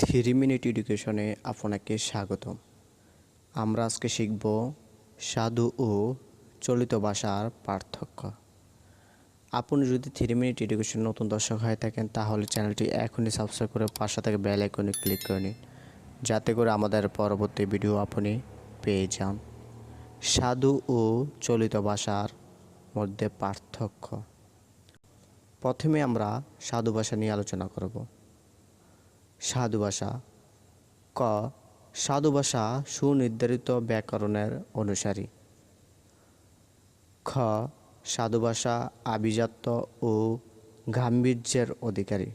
Three minute এডুকেশনে আপনাকে স্বাগতম। আমরা আজকে শিখব সাধু ও চলিত ভাষার পার্থক্য। আপনি যদি থ্রি মিনিট এডুকেশন নতুন দর্শক হয়ে থাকেন, তাহলে চ্যানেলটি এখনই সাবস্ক্রাইব করে পাশে থেকে বেল আইকনে ক্লিক করে নিন, যাতে করে আমাদের পরবর্তী ভিডিও আপনি পেয়ে যান। সাধু ও চলিত ভাষার মধ্যে পার্থক্য। প্রথমে আমরা সাধু ভাষা নিয়ে আলোচনা করব। সাধু ভাষা। ক, সাধু ভাষা সুনির্ধারিত ব্যাকরণের অনুসারী। খ, সাধু ভাষা আভিজাত্য ও গাম্ভীর্যের অধিকারী।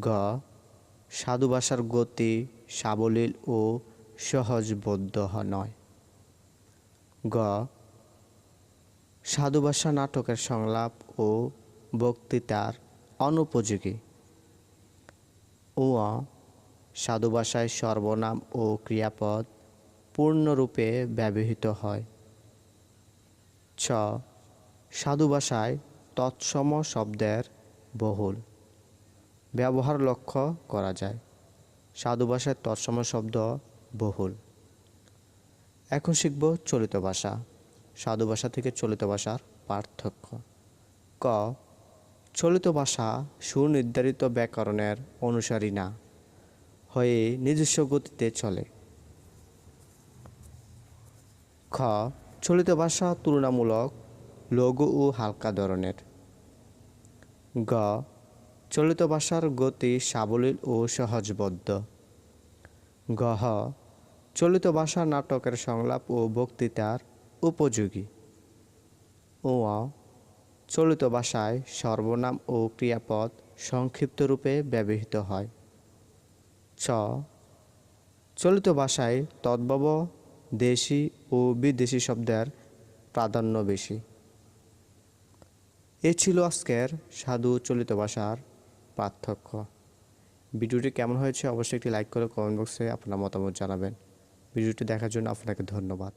গ, সাধু ভাষার গতি সাবলীল ও সহজবোধ্য নয়। গ, সাধু ভাষা নাটকের সংলাপ ও বক্তৃতার অনুপযোগী। ও সাধু ভাষায় সর্বনাম ও ক্রিয়াপদ পূর্ণরূপে ব্যবহৃত হয়। ছ সাধু ভাষায় তৎসম শব্দের বহুল। ব্যবহার লক্ষ্য করা যায়। সাধু ভাষায় তৎসম শব্দ বহুল। এখন শিখব চলিত ভাষা। সাধু ভাষা থেকে চলিত ভাষার পার্থক্য। ক চলিত ভাষা সুনির্ধারিত ব্যাকরণের অনুসারী না, হয়ে নিজস্ব গতিতে চলে। খ, চলিত ভাষা তুলনামূলক লঘু ও হালকা ধরনের। গ, চলিত ভাষার গতি সাবলীল ও সহজবদ্ধ। গহ চলিত ভাষা নাটকের সংলাপ ও বক্তৃতার উপযোগী। ও চলিত ভাষায় সর্বনাম ও ক্রিয়াপদ সংক্ষিপ্ত রূপে ব্যবহৃত হয়। ছ চলিত ভাষায় তদ্ভব, দেশি ও বিদেশি শব্দের প্রাধান্য বেশি। এ ছিল আজকের সাধু চলিত ভাষার পার্থক্য। ভিডিওটি কেমন হয়েছে অবশ্যই একটি লাইক করে কমেন্ট বক্সে আপনার মতামত জানাবেন। ভিডিওটি দেখার জন্য আপনাকে ধন্যবাদ।